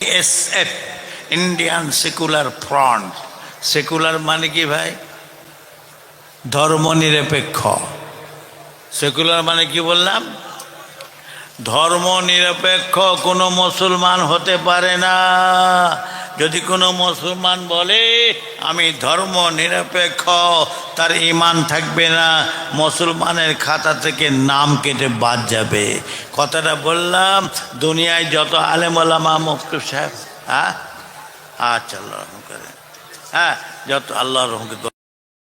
SF Indian secular front secular মানে কি ভাই? ধর্মনিরপেক্ষ। সেকুলার মানে কি বললাম? ধর্ম নিরপেক্ষ কোনো মুসলমান হতে পারে না। যদি কোনো মুসলমান বলে, আমি ধর্ম নিরপেক্ষ, তার ইমান থাকবে না, মুসলমানের খাতা থেকে নাম কেটে বাদ যাবে। কথাটা বললাম, দুনিয়ায় যত আলেমলামা মুফতি সাহেব হ্যাঁ? আচ্ছা আল্লাহ রহম করে। হ্যাঁ যত আল্লাহ রহম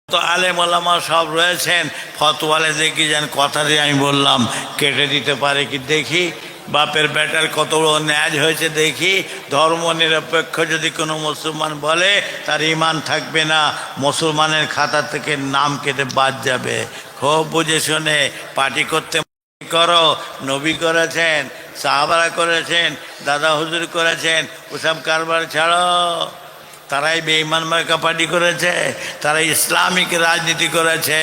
তো আলেম ওলামা সব রয়েছেন, ফতোয়ালে দেখি যেন কথাটি আমি বললাম, কেটে দিতে পারে কি দেখি? বাপের বেটার কত বড় ন্যাজ হয়েছে দেখি। ধর্ম নিরপেক্ষ যদি কোনো মুসলমান বলে, তার ইমান থাকবে না। মুসলমানের খাতা থেকে নাম কেটে বাদ যাবে। খুব বুঝে শুনে পার্টি করতে করো। নবী করেছেন, সাহাবারা করেছেন, দাদা হুজুর করেছেন, ওসব কারবার ছাড়ো। তারাই বেঈমান মার্কা পার্টি করেছে, তারা ইসলামিক রাজনীতি করেছে।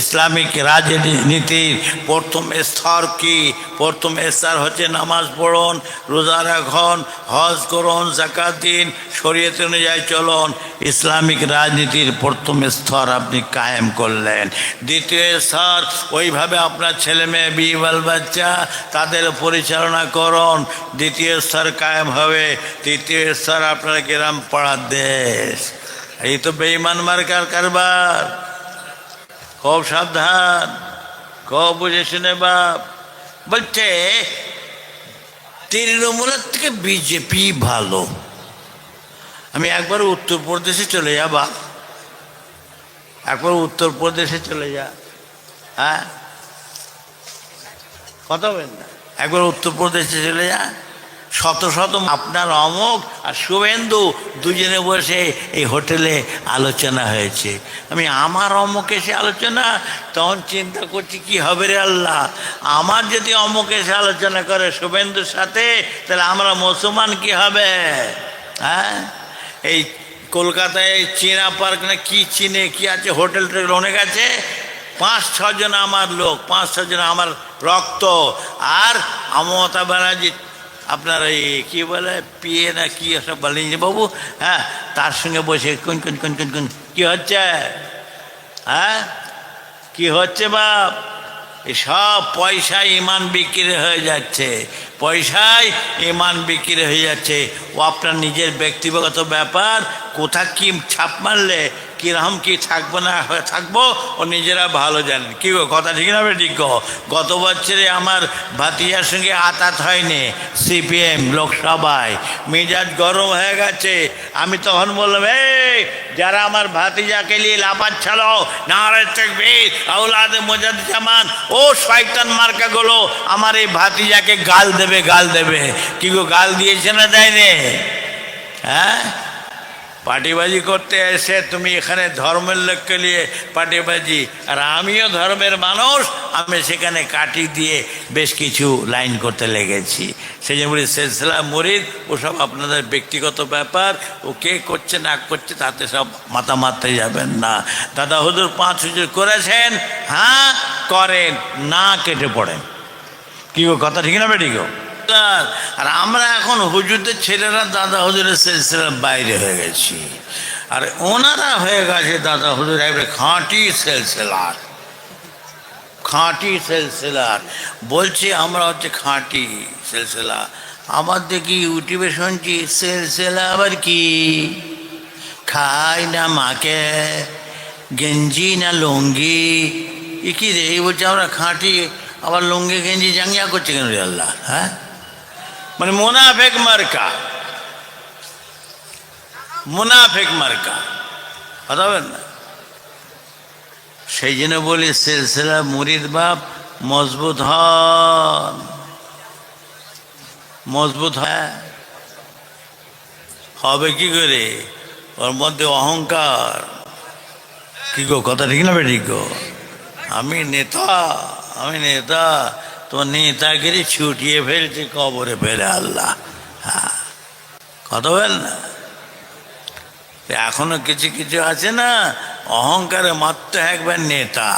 ইসলামিক রাজনীতির প্রথম স্তর কি? প্রথম স্তর হচ্ছে নামাজ পড়ুন, রোজা রাখুন, হজ করুন জাকাত দিন, শরীয়ত অনুযায়ী চলুন। ইসলামিক রাজনীতির প্রথম স্তর আপনি কায়েম করলেন। দ্বিতীয় স্তর, ওইভাবে আপনার ছেলে মেয়ে বিবাল বাচ্চা, তাদের পরিচালনা করুন। দ্বিতীয় স্তর কায়েম হবে, তৃতীয় স্তর আপনার গ্রাম পাড়ার দেশ এই তো বেইমান মার্কার কারবার। খুব সাবধান, খুব বুঝে শুনে বাপ। বলছে, তৃণমূলের থেকে বিজেপি ভালো। আমি একবার উত্তরপ্রদেশে চলে যা বাপ। একবার উত্তরপ্রদেশে চলে যা। হ্যাঁ? কথা বলেন না। একবার উত্তরপ্রদেশে চলে যা। শত শত আপনার অমক আর শুভেন্দু দুজনে বসে এই হোটেলে আলোচনা হয়েছে। আমি আমার অমক এসে আলোচনা, তখন চিন্তা করছি, কি হবে রে আল্লাহ? আমার যদি অমক এসে আলোচনা করে শুভেন্দুর সাথে, তাহলে আমরা মুসলমান কি হবে? হ্যাঁ? এই কলকাতায় চীনা পার্ক, না কি চিনে কি আছে, হোটেল টোটেল অনেক আছে। পাঁচ, ছজন আমার লোক, পাঁচ, ছজন আমার রক্ত। আর মমতা ব্যানার্জি আপনার এই কী বলে, পিয়ে না কি সব বলেন যে, বাবু হ্যাঁ তার সঙ্গে বসে কোন কোন কোন কোন কোন, কী হচ্ছে? হ্যাঁ কি হচ্ছে বাপ? সব পয়সায় ইমান বিক্রি হয়ে যাচ্ছে, পয়সায় ইমান বিক্রি হয়ে যাচ্ছে। ও আপনার নিজের ব্যক্তিগত ব্যাপার, কোথা কি ছাপ মারলে কীরকম কি থাকব না থাকব, ও নিজেরা ভালো জানেন কি গো, কথা ঠিক না ঠিক গো? গত বছরে আমার ভাতিজার সঙ্গে আতাত হয়নি, সিপিএম, লোকসভায়। মেজাজ গরম হয়ে গেছে। আমি তখন বললাম, এই, যারা আমার ভাতিজাকে নিয়ে লাপাচ্ছাল, নারায় তেকবীর আউলাদে মোজাদ জামান, ও শয়তান মার্কাগুলো, আমার এই ভাতিজাকে গাল দেবে গাল দেবে। কি গো, গাল দিয়েছে না দেয়নি? হ্যাঁ? পার্টিবাজি করতে এসে তুমি এখানে ধর্মের লোককে নিয়ে পার্টিবাজি আর আমিও ধর্মের মানুষ, আমি সেখানে কাটি দিয়ে বেশ কিছু লাইন করতে লেগেছি। সেই জন্য বলি সেলসেলা মরিদ ওসব আপনাদের ব্যক্তিগত ব্যাপার, ও কে করছে, না করছে, তাতে সব মাথা মারতে যাবেন না। দাদা হুজুর পাঁচ হুজুর করেছেন হ্যাঁ করেন, না কেটে পড়েন। কি কথা ঠিক না বেটি গো আর আমরা এখন হুজুরদের ছেলেরা দাদা হুজুরের সিলসিলার বাইরে হয়ে গেছি। আর ওনারা হয়ে গেছে দাদা হুজুর, একবারে খাঁটি সেলসেলার। খাঁটি সেলসেলার। বলছে আমরা হচ্ছে খাঁটি সেলসেলা আমার দেখি ইউটিউবে শুনছি, সেলসেলা আবার কি? খাই না মাকে, গেঞ্জি না লুঙ্গি। কি রে? এই বলছে আমরা খাঁটি, আবার লুঙ্গি গেঞ্জি জাঙ্গিয়া করছে কেন রে আল্লাহ হ্যাঁ? মানে মুনাফেক মার্কা। মুনাফেক মার্কা। বলেন না? সেই জন্য বলি, সিলসিলা মুরিদ বাপ মজবুত হন। মজবুত হয়। হবে কি করে? ওর মধ্যে অহংকার। কি গো, কথা ঠিক না বেঠিক গো? আমি নেতা আমি নেতা। তো নেতাগিরি ছুটিয়ে ফেলছে কবরে ফেলে আল্লাহ। হ্যাঁ কথা বল না? এখনও কিছু কিছু আছে না? অহংকারে মাত্র একবার নেতা।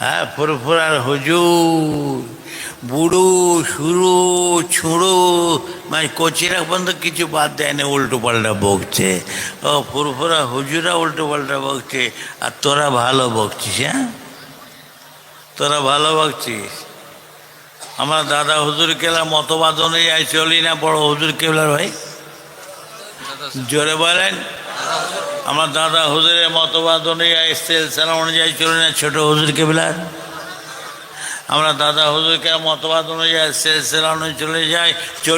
হ্যাঁ ফুরফুরার হুজুর, বুড়ো, সুরু, ছুঁড়ো মানে কচিরা পর্যন্ত কিছু বাদ দেয় না উল্টো পাল্টা বকছে। ও ফুরফুরা হুজুরা উল্টো পাল্টা বকছে, আর তোরা ভালো বকছিস হ্যাঁ? তোরা ভালো বকছিস? আমার দাদা হুজুর কেলার মতবাদ অনুযায়ী চলি না, বড় হুজুর কেবলার ভাই? জোরে বলেন। আমার দাদা হুজুরের মতবাদ অনুযায়ী সেলসালা অনুযায়ী চলি না, ছোট হুজুর কেবলার আমরা দাদা হুজুরকে মতবাদ অনুযায়ী সেলসালা অনুযায়ী চলে যাই